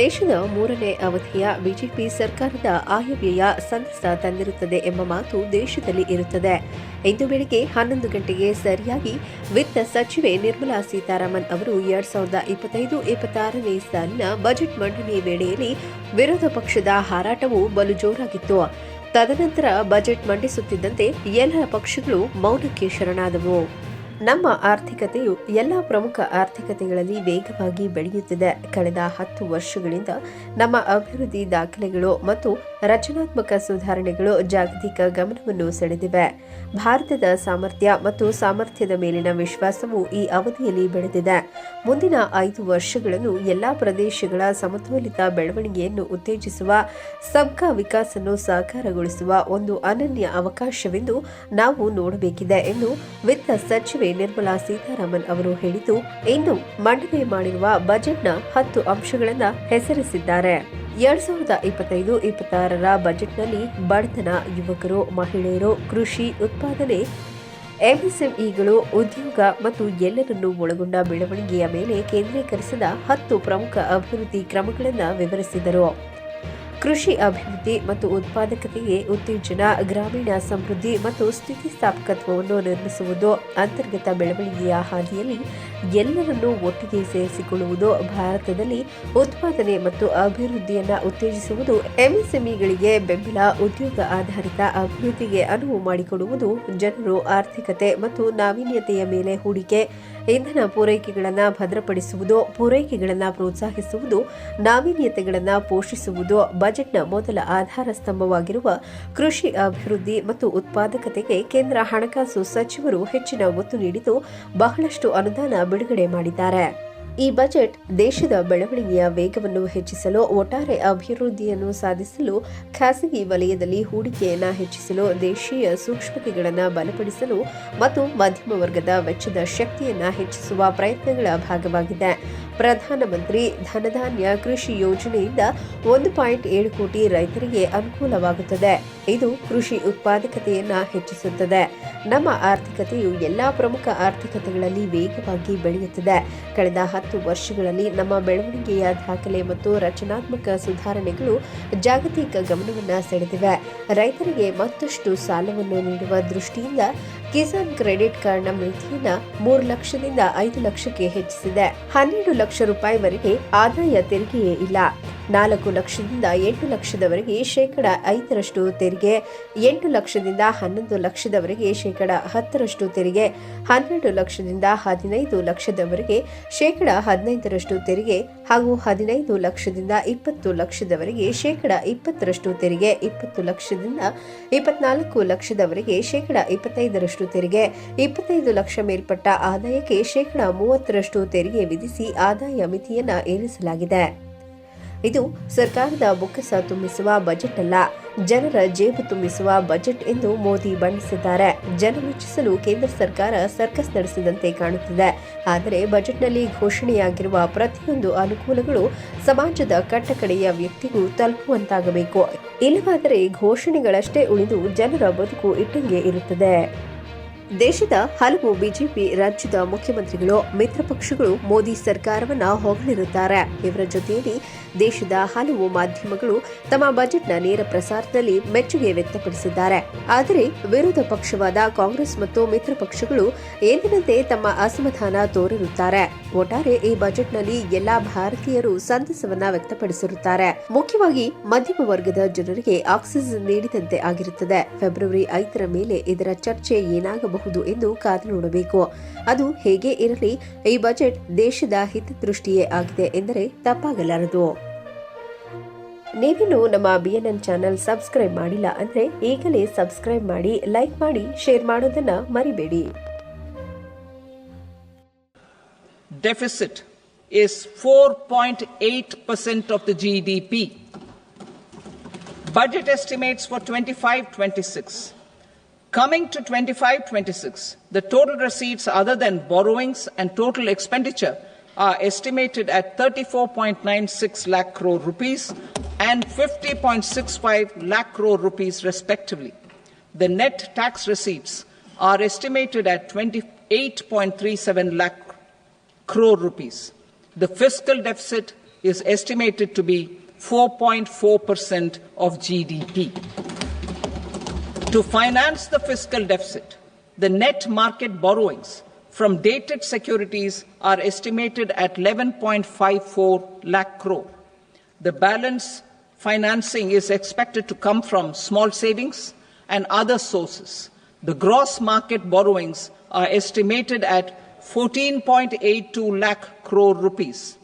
ದೇಶದ ಮೂರನೇ ಅವಧಿಯ ಬಿಜೆಪಿ ಸರ್ಕಾರದ ಆಯವ್ಯಯ ಸಂತಸ ತಂದಿರುತ್ತದೆ ಎಂಬ ಮಾತು ದೇಶದಲ್ಲಿ ಇರುತ್ತದೆ. ಇಂದು ಬೆಳಗ್ಗೆ ಹನ್ನೊಂದು ಗಂಟೆಗೆ ಸರಿಯಾಗಿ ವಿತ್ತ ಸಚಿವೆ ನಿರ್ಮಲಾ ಸೀತಾರಾಮನ್ ಅವರು ಎರಡ್ ಸಾವಿರದ ಇಪ್ಪತ್ತೈದು, ಇಪ್ಪತ್ತಾರನೇ ಸಾಲಿನ ಬಜೆಟ್ ಮಂಡನೆ ವೇಳೆಯಲ್ಲಿ ವಿರೋಧ ಪಕ್ಷದ ಹಾರಾಟವು ಬಲು ಜೋರಾಗಿತ್ತು. ತದನಂತರ ಬಜೆಟ್ ಮಂಡಿಸುತ್ತಿದ್ದಂತೆ ಎಲ್ಲ ಪಕ್ಷಗಳು ಮೌನಕ್ಕೆ ಶರಣಾದವು. ನಮ್ಮ ಆರ್ಥಿಕತೆಯು ಎಲ್ಲ ಪ್ರಮುಖ ಆರ್ಥಿಕತೆಗಳಲ್ಲಿ ವೇಗವಾಗಿ ಬೆಳೆಯುತ್ತಿದೆ. ಕಳೆದ ಹತ್ತು ವರ್ಷಗಳಿಂದ ನಮ್ಮ ಅಭಿವೃದ್ಧಿ ದಾಖಲೆಗಳು ಮತ್ತು ರಚನಾತ್ಮಕ ಸುಧಾರಣೆಗಳು ಜಾಗತಿಕ ಗಮನವನ್ನು ಸೆಳೆದಿವೆ. ಭಾರತದ ಸಾಮರ್ಥ್ಯ ಮತ್ತು ಸಾಮರ್ಥ್ಯದ ಮೇಲಿನ ವಿಶ್ವಾಸವು ಈ ಅವಧಿಯಲ್ಲಿ ಬೆಳೆದಿದೆ. ಮುಂದಿನ ಐದು ವರ್ಷಗಳನ್ನು ಎಲ್ಲಾ ಪ್ರದೇಶಗಳ ಸಮತೋಲಿತ ಬೆಳವಣಿಗೆಯನ್ನು ಉತ್ತೇಜಿಸುವ, ಸಬ್ಕಾ ವಿಕಾಸನ್ನು ಸಾಕಾರಗೊಳಿಸುವ ಒಂದು ಅನನ್ಯ ಅವಕಾಶವೆಂದು ನಾವು ನೋಡಬೇಕಿದೆ ಎಂದು ವಿತ್ತ ಸಚಿವೆ ನಿರ್ಮಲಾ ಸೀತಾರಾಮನ್ ಅವರು ಹೇಳಿದ್ದು ಇಂದು ಮಂಡನೆ ಮಾಡಿರುವ ಬಜೆಟ್ನ ಹತ್ತು ಅಂಶಗಳನ್ನು ಹೆಸರಿಸಿದ್ದಾರೆ. ಎರಡ್ ಸಾವಿರದ ಇಪ್ಪತ್ತೈದು, ಇಪ್ಪತ್ತಾರರ ಬಜೆಟ್ನಲ್ಲಿ ಬಡತನ ಯುವಕರು, ಮಹಿಳೆಯರು ಕೃಷಿ ಉತ್ಪಾದನೆ, ಎಂಎಸ್ಎಂಇಗಳು, ಉದ್ಯೋಗ ಮತ್ತು ಎಲ್ಲರನ್ನೂ ಒಳಗೊಂಡ ಬೆಳವಣಿಗೆಯ ಮೇಲೆ ಕೇಂದ್ರೀಕರಿಸಿದ ಹತ್ತು ಪ್ರಮುಖ ಅಭಿವೃದ್ಧಿ ಕ್ರಮಗಳನ್ನು ವಿವರಿಸಿದರು. ಕೃಷಿ ಅಭಿವೃದ್ಧಿ ಮತ್ತು ಉತ್ಪಾದಕತೆಗೆ ಉತ್ತೇಜನ, ಗ್ರಾಮೀಣ ಸಮೃದ್ಧಿ ಮತ್ತು ಸ್ಥಿತಿಸ್ಥಾಪಕತ್ವವನ್ನು ನಿರ್ಮಿಸುವುದು, ಅಂತರ್ಗತ ಬೆಳವಣಿಗೆಯ ಹಾದಿಯಲ್ಲಿ ಎಲ್ಲರನ್ನೂ ಒಟ್ಟಿಗೆ ಸೇರಿಸಿಕೊಳ್ಳುವುದು, ಭಾರತದಲ್ಲಿ ಉತ್ಪಾದನೆ ಮತ್ತು ಅಭಿವೃದ್ಧಿಯನ್ನು ಉತ್ತೇಜಿಸುವುದು, ಎಂಎಸ್ಎಂಇಗಳಿಗೆ ಬೆಂಬಲ, ಉದ್ಯೋಗ ಆಧಾರಿತ ಅಭಿವೃದ್ಧಿಗೆ ಅನುವು ಮಾಡಿಕೊಡುವುದು, ಜನರು ಆರ್ಥಿಕತೆ ಮತ್ತು ನಾವೀನ್ಯತೆಯ ಮೇಲೆ ಹೂಡಿಕೆ ಇಂಧನ ಪೂರೈಕೆಗಳನ್ನು ಭದ್ರಪಡಿಸುವುದು, ಪೂರೈಕೆಗಳನ್ನು ಪ್ರೋತ್ಸಾಹಿಸುವುದು, ನಾವೀನ್ಯತೆಗಳನ್ನು ಪೋಷಿಸುವುದು ಬಜೆಟ್ನ ಮೊದಲ ಆಧಾರ ಸ್ತಂಭವಾಗಿರುವ ಕೃಷಿ ಅಭಿವೃದ್ಧಿ ಮತ್ತು ಉತ್ಪಾದಕತೆಗೆ ಕೇಂದ್ರ ಹಣಕಾಸು ಸಚಿವರು ಹೆಚ್ಚಿನ ಒತ್ತು ನೀಡಿದ್ದು ಬಹಳಷ್ಟು ಅನುದಾನ ಬಿಡುಗಡೆ ಮಾಡಿದ್ದಾರೆ. ಈ ಬಜೆಟ್ ದೇಶದ ಬೆಳವಣಿಗೆಯ ವೇಗವನ್ನು ಹೆಚ್ಚಿಸಲು, ಒಟ್ಟಾರೆ ಅಭಿವೃದ್ಧಿಯನ್ನು ಸಾಧಿಸಲು, ಖಾಸಗಿ ವಲಯದಲ್ಲಿ ಹೂಡಿಕೆಯನ್ನು ಹೆಚ್ಚಿಸಲು, ದೇಶೀಯ ಸೂಕ್ಷ್ಮತೆಗಳನ್ನು ಬಲಪಡಿಸಲು ಮತ್ತು ಮಧ್ಯಮ ವರ್ಗದ ವೆಚ್ಚದ ಶಕ್ತಿಯನ್ನು ಹೆಚ್ಚಿಸುವ ಪ್ರಯತ್ನಗಳ ಭಾಗವಾಗಿದೆ. ಪ್ರಧಾನಮಂತ್ರಿ ಧನಧಾನ್ಯ ಕೃಷಿ ಯೋಜನೆಯಿಂದ ಒಂದು ಪಾಯಿಂಟ್ ಏಳು ಕೋಟಿ ರೈತರಿಗೆ ಅನುಕೂಲವಾಗುತ್ತದೆ. ಇದು ಕೃಷಿ ಉತ್ಪಾದಕತೆಯನ್ನು ಹೆಚ್ಚಿಸುತ್ತದೆ. ನಮ್ಮ ಆರ್ಥಿಕತೆಯು ಎಲ್ಲಾ ಪ್ರಮುಖ ಆರ್ಥಿಕತೆಗಳಲ್ಲಿ ವೇಗವಾಗಿ ಬೆಳೆಯುತ್ತದೆ. ಕಳೆದ ಹತ್ತು ವರ್ಷಗಳಲ್ಲಿ ನಮ್ಮ ಬೆಳವಣಿಗೆಯ ದಾಖಲೆ ಮತ್ತು ರಚನಾತ್ಮಕ ಸುಧಾರಣೆಗಳು ಜಾಗತಿಕ ಗಮನವನ್ನು ಸೆಳೆದಿವೆ. ರೈತರಿಗೆ ಮತ್ತಷ್ಟು ಸಾಲವನ್ನು ನೀಡುವ ದೃಷ್ಟಿಯಿಂದ ಕಿಸಾನ್ ಕ್ರೆಡಿಟ್ ಕಾರ್ಡ್ನ ಮಿತಿಯನ್ನ ಮೂರು ಲಕ್ಷದಿಂದ ಐದು ಲಕ್ಷಕ್ಕೆ ಹೆಚ್ಚಿಸಿದೆ. ಹನ್ನೆರಡು ಲಕ್ಷ ರೂಪಾಯಿವರೆಗೆ ಆದಾಯ ತೆರಿಗೆಯೇ ಇಲ್ಲ. ನಾಲ್ಕು ಲಕ್ಷದಿಂದ ಎಂಟು ಲಕ್ಷದವರೆಗೆ ಶೇಕಡ ಐದರಷ್ಟು ತೆರಿಗೆ, ಎಂಟು ಲಕ್ಷದಿಂದ ಹನ್ನೊಂದು ಲಕ್ಷದವರೆಗೆ ಶೇಕಡ ಹತ್ತರಷ್ಟು ತೆರಿಗೆ, ಹನ್ನೆರಡು ಲಕ್ಷದಿಂದ ಹದಿನೈದು ಲಕ್ಷದವರೆಗೆ ಶೇಕಡ ಹದಿನೈದರಷ್ಟು ತೆರಿಗೆ ಹಾಗೂ ಹದಿನೈದು ಲಕ್ಷದಿಂದ ಇಪ್ಪತ್ತು ಲಕ್ಷದವರೆಗೆ ಶೇಕಡ ಇಪ್ಪತ್ತರಷ್ಟು ತೆರಿಗೆ, ಇಪ್ಪತ್ತು ಲಕ್ಷದಿಂದ ಇಪ್ಪತ್ನಾಲ್ಕು ಲಕ್ಷದವರೆಗೆ ಶೇಕಡ ಇಪ್ಪತ್ತೈದರಷ್ಟು ತೆರಿಗೆ, ಇಪ್ಪತ್ತೈದು ಲಕ್ಷ ಮೇಲ್ಪಟ್ಟ ಆದಾಯಕ್ಕೆ ಶೇಕಡ ಮೂವತ್ತರಷ್ಟು ತೆರಿಗೆ ವಿಧಿಸಿ ಆದಾಯ ಮಿತಿಯನ್ನು ಏರಿಸಲಾಗಿದೆ. ಇದು ಸರ್ಕಾರದ ಬೊಕ್ಕಸ ತುಂಬಿಸುವ ಬಜೆಟ್ ಅಲ್ಲ, ಜನರ ಜೇಬು ತುಂಬಿಸುವ ಬಜೆಟ್ ಎಂದು ಮೋದಿ ಬಣ್ಣಿಸಿದ್ದಾರೆ. ಜನ ಮೆಚ್ಚಿಸಲು ಕೇಂದ್ರ ಸರ್ಕಾರ ಸರ್ಕಸ್ ನಡೆಸಿದಂತೆ ಕಾಣುತ್ತಿದೆ. ಆದರೆ ಬಜೆಟ್ನಲ್ಲಿ ಘೋಷಣೆಯಾಗಿರುವ ಪ್ರತಿಯೊಂದು ಅನುಕೂಲಗಳು ಸಮಾಜದ ಕಟ್ಟಕಡೆಯ ವ್ಯಕ್ತಿಗೂ ತಲುಪುವಂತಾಗಬೇಕು. ಇಲ್ಲವಾದರೆ ಘೋಷಣೆಗಳಷ್ಟೇ ಉಳಿದು ಜನರ ಬದುಕು ಇಟ್ಟಂಗೆ ಇರುತ್ತದೆ. ದೇಶದ ಹಲವು ಬಿಜೆಪಿ ರಾಜ್ಯದ ಮುಖ್ಯಮಂತ್ರಿಗಳು, ಮಿತ್ರ ಪಕ್ಷಗಳು ಮೋದಿ ಸರ್ಕಾರವನ್ನ ಹೊಗಳಿರುತ್ತಾರೆ. ಇವರ ಜೊತೆಯಲ್ಲಿ ದೇಶದ ಹಲವು ಮಾಧ್ಯಮಗಳು ತಮ್ಮ ಬಜೆಟ್ನ ನೇರ ಪ್ರಸಾರದಲ್ಲಿ ಮೆಚ್ಚುಗೆ ವ್ಯಕ್ತಪಡಿಸಿದ್ದಾರೆ. ಆದರೆ ವಿರೋಧ ಪಕ್ಷವಾದ ಕಾಂಗ್ರೆಸ್ ಮತ್ತು ಮಿತ್ರ ಪಕ್ಷಗಳು ಎಂದಿನಂತೆ ತಮ್ಮ ಅಸಮಾಧಾನ ತೋರಿರುತ್ತಾರೆ. ಒಟ್ಟಾರೆ ಈ ಬಜೆಟ್ನಲ್ಲಿ ಎಲ್ಲಾ ಭಾರತೀಯರು ಸಂತಸವನ್ನ ವ್ಯಕ್ತಪಡಿಸಿರುತ್ತಾರೆ. ಮುಖ್ಯವಾಗಿ ಮಧ್ಯಮ ವರ್ಗದ ಜನರಿಗೆ ಆಕ್ಸಿಜನ್ ನೀಡಿದಂತೆ ಆಗಿರುತ್ತದೆ. ಫೆಬ್ರವರಿ ಐದರ ಮೇಲೆ ಇದರ ಚರ್ಚೆ ಏನಾಗಬಹುದು? ಎಂದು ಕಾದು ನೋಡಬೇಕು ಅದು ಹೇಗೆ ಇರಲಿ, ಈ ಬಜೆಟ್ ದೇಶದ ಹಿತದೃಷ್ಟಿಯೇ ಆಗಿದೆ ಎಂದರೆ ತಪ್ಪಾಗಲಾರದು ನೀವಿನ್ನು ನಮ್ಮ ಬಿಎನ್ಎನ್ ಚಾನೆಲ್ ಸಬ್ಸ್ಕ್ರೈಬ್ ಮಾಡಿಲ್ಲ ಅಂದರೆ ಈಗಲೇ ಸಬ್ಸ್ಕ್ರೈಬ್ ಮಾಡಿ, ಲೈಕ್ ಮಾಡಿ, ಶೇರ್ ಮಾಡೋದನ್ನು ಮರಿಬೇಡಿ deficit is 4.8% of the GDP. Budget estimates for 25-26. Coming to 25-26, the total receipts other than borrowings and total expenditure are estimated at 34.96 lakh crore rupees and 50.65 lakh crore rupees respectively. The net tax receipts are estimated at 28.37 lakh crore rupees. The fiscal deficit is estimated to be 4.4% of GDP. To finance the fiscal deficit, the net market borrowings from dated securities are estimated at 11.54 lakh crore. The balance financing is expected to come from small savings and other sources. The gross market borrowings are estimated at 14.82 lakh crore rupees.